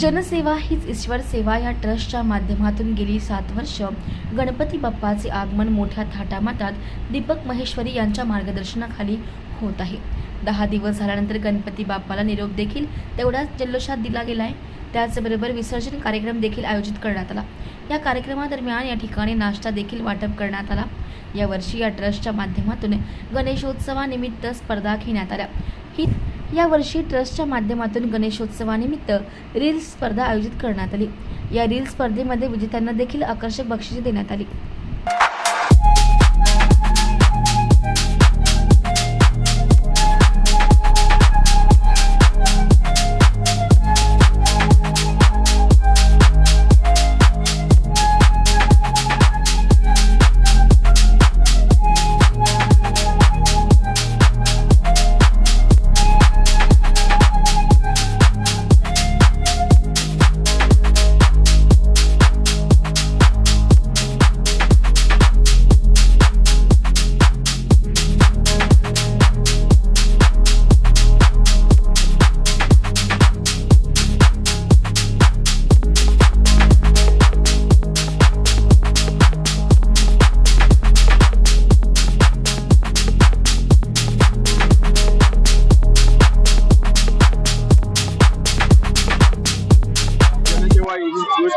जनसेवा हीच ईश्वर सेवा या ट्रस्टच्या माध्यमातून गेली सात वर्ष. गणपती बाप्पाचे आगमन मोठ्या थाटामाटात दीपक महेश्वरी यांच्या मार्गदर्शनाखाली होत आहे. दहा दिवस झाल्यानंतर गणपती बाप्पाला निरोप देखील तेवढ्याच जल्लोषात दिला गेला आहे त्याचबरोबर विसर्जन कार्यक्रम देखील आयोजित करण्यात आला. या कार्यक्रमादरम्यान या ठिकाणी नाश्ता देखील वाटप करण्यात आला. यावर्षी या ट्रस्टच्या माध्यमातून गणेशोत्सवानिमित्त स्पर्धा घेण्यात आल्या. ही यावर्षी ट्रस्टच्या माध्यमातून गणेशोत्सवानिमित्त रील्स स्पर्धा आयोजित करण्यात आली. या रील स्पर्धेमध्ये विजेत्यांना देखील आकर्षक बक्षिसे देण्यात आली.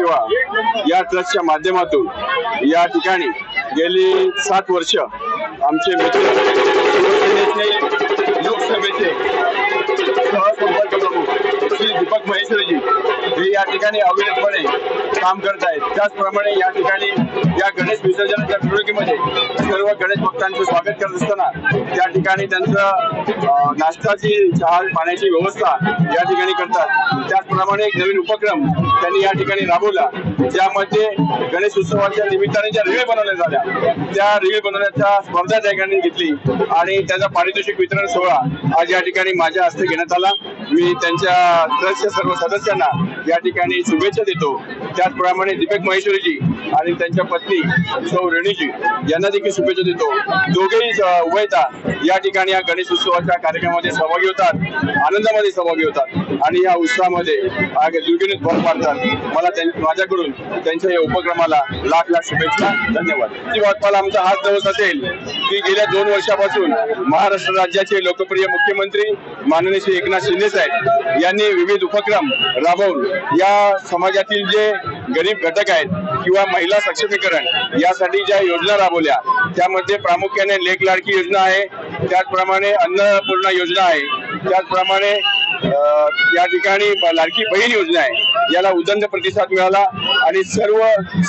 शिवसेवा या ट्रस्टच्या माध्यमातून या ठिकाणी गेली सात वर्ष आमचे मित्र लोकसभेचे सहसंपर्क प्रमुख श्री दीपक महेश्वर ठिकाणी अविरतपणे काम करत आहेत. त्याचप्रमाणे या ठिकाणी या गणेश विसर्जनाच्या मिरवणुकीमध्ये सर्व गणेश भक्तांचं स्वागत करत असताना त्या ठिकाणी त्यांचं नाश्ताची चहा पाण्याची व्यवस्था या ठिकाणी करतात. त्याचप्रमाणे एक नवीन उपक्रम त्यांनी या ठिकाणी राबवला ज्यामध्ये गणेश उत्सवाच्या निमित्ताने ज्या रीळ बनवल्या झाल्या त्या रीळ बनवण्याच्या स्पर्धा त्या ठिकाणी घेतली आणि त्याचा पारितोषिक वितरण सोहळा आज या ठिकाणी माझ्या हस्ते घेण्यात आला. मी त्यांच्या ट्रस्टच्या सर्व सदस्यांना या ठिकाणी शुभेच्छा देतो. त्याचप्रमाणे दीपक महेश्वरीजी. आणि त्यांच्या पत्नी सौ रेणूजी यांना देखील शुभेच्छा देतो. दोघेही स- उभयता या ठिकाणी या गणेश उत्सवाच्या कार्यक्रमामध्ये सहभागी होतात आनंदामध्ये सहभागी होतात आणि या उत्सवामध्ये आग- दुर्गणित भर पाडतात मला त्यां- माझ्याकडून त्यांच्या या उपक्रमाला लाख लाख शुभेच्छा. धन्यवाद. जी वाटपाला आमचा हाच दिवस असेल की गेल्या दोन वर्षापासून महाराष्ट्र राज्याचे लोकप्रिय मुख्यमंत्री माननीय श्री एकनाथ शिंदे साहेब यांनी विविध उपक्रम राबवून या समाजातील जे गरीब घटक आहेत किंवा महिला सक्षमीकरण यासाठी ज्या योजना राबवल्या त्यामध्ये प्रामुख्याने लेख लाडकी योजना आहे त्याचप्रमाणे अन्नपूर्णा योजना आहे त्याचप्रमाणे या ठिकाणी लाडकी बहीण योजना आहे याला उदंड प्रतिसाद मिळाला. आणि सर्व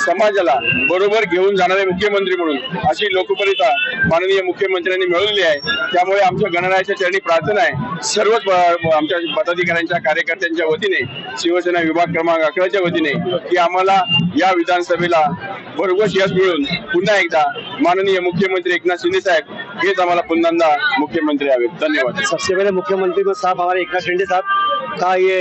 समाजाला बरोबर घेऊन जाणारे मुख्यमंत्री म्हणून अशी लोकप्रियता माननीय मुख्यमंत्र्यांनी मिळवलेली आहे. त्यामुळे आमच्या गणरायाच्या चरणी प्रार्थना आहे. सर्वच आमच्या पदाधिकाऱ्यांच्या कार्यकर्त्यांच्या वतीने शिवसेना विभाग क्रमांक अकराच्या वतीने की आम्हाला या विधानसभेला भरघोस यश मिळून पुन्हा एकदा माननीय मुख्यमंत्री एकनाथ शिंदे साहेब हेच आम्हाला पुन्हा मुख्यमंत्री हवेत. धन्यवाद. सबसे पहले मुख्यमंत्री को साहब हमारे एकनाथ शिंदे साहब का ये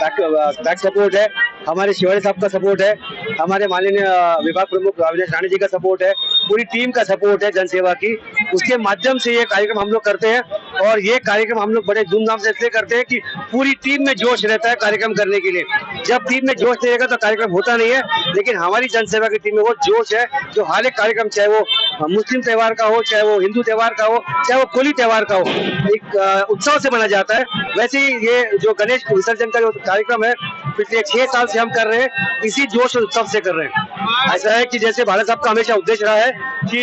बैक बैक सपोर्ट है। हमारे शिवाड़ी साहब का सपोर्ट है, हमारे माननीय विभाग प्रमुख अविनाश राणे जी का सपोर्ट है, पूरी टीम का सपोर्ट है जनसेवा की। उसके माध्यम से ये कार्यक्रम हम लोग करते हैं और ये कार्यक्रम हम लोग बड़े धूमधाम से इसलिए करते हैं कि पूरी टीम में जोश रहता है कार्यक्रम करने के लिए। जब टीम में जोश नहीं रहेगा तो कार्यक्रम होता नहीं है, लेकिन हमारी जनसेवा की टीम में वो जोश है, जो हर एक कार्यक्रम, चाहे वो मुस्लिम त्यौहार का हो, चाहे वो हिंदू त्यौहार का हो, चाहे वो कोली त्यौहार का हो, एक उत्सव से मनाया जाता है। वैसे ही ये जो गणेश विसर्जन का जो कार्यक्रम है पिछले छह साल से हम कर रहे हैं, इसी जोश उत्सव से कर रहे हैं। ऐसा है कि जैसे भारत साहब का हमेशा उद्देश्य रहा है कि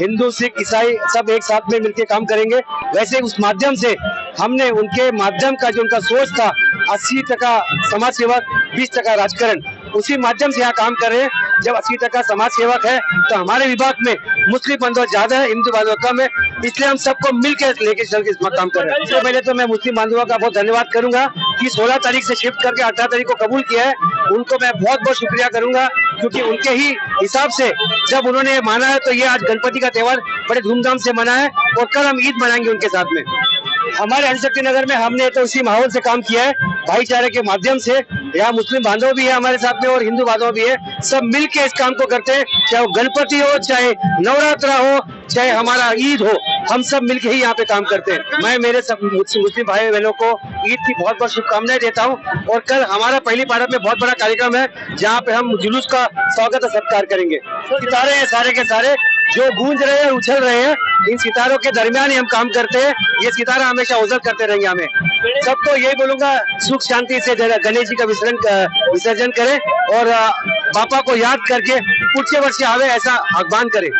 हिंदू, सिख, ईसाई सब एक साथ में मिलकर काम करेंगे। वैसे उस माध्यम से हमने उनके माध्यम का जो उनका सोच था, अस्सी टका समाज सेवक, बीस टका राजकरण, उसी माध्यम से यहाँ काम कर रहे हैं। जब अस्सी टका समाज सेवक है तो हमारे विभाग में मुस्लिम बांधव ज़्यादा है, हिंदू बांधव कम है, इसलिए हम सबको मिलकर लेके चल के काम कर रहे हैं। सबसे पहले तो मैं मुस्लिम बांधवों का बहुत धन्यवाद करूँगा। कि 16 तारीख से शिफ्ट करके 18 तारीख को कबूल किया है, उनको मैं बहुत बहुत शुक्रिया करूँगा, क्योंकि उनके ही हिसाब से जब उन्होंने माना है तो ये आज गणपति का त्यौहार बड़े धूमधाम से मना है, और कल हम ईद मनाएँगे उनके साथ में। हमारे हरिशक्ति नगर में हमने तो उसी माहौल से काम किया है, भाईचारे के माध्यम से यहाँ मुस्लिम बांधव भी है हमारे साथ में और हिंदू बांधव भी है। सब मिल के इस काम को करते हैं, चाहे वो गणपति हो, चाहे नवरात्रा हो, चाहे हमारा ईद हो, हम सब मिलके ही यहाँ पे काम करते हैं। मैं, मेरे सब मुस्लिम भाई बहनों को ईद की बहुत बहुत शुभकामनाएँ देता हूँ और कल हमारा पहली पार्ट में बहुत बड़ा कार्यक्रम है, जहाँ पे हम जुलूस का स्वागत और सत्कार करेंगे। सितारे हैं सारे के सारे जो गूंज रहे हैं, उछल रहे हैं इन सितारों के दरमियान ही हम काम करते हैं। ये सितारा हमेशा उजल करते रहेंगे हमें। सबको यही बोलूँगा, सुख शांति से गणेश जी का विसर्जन विसर्जन करें और पापा को याद करके, कुछ वर्ष आवे ऐसा आह्वान करें।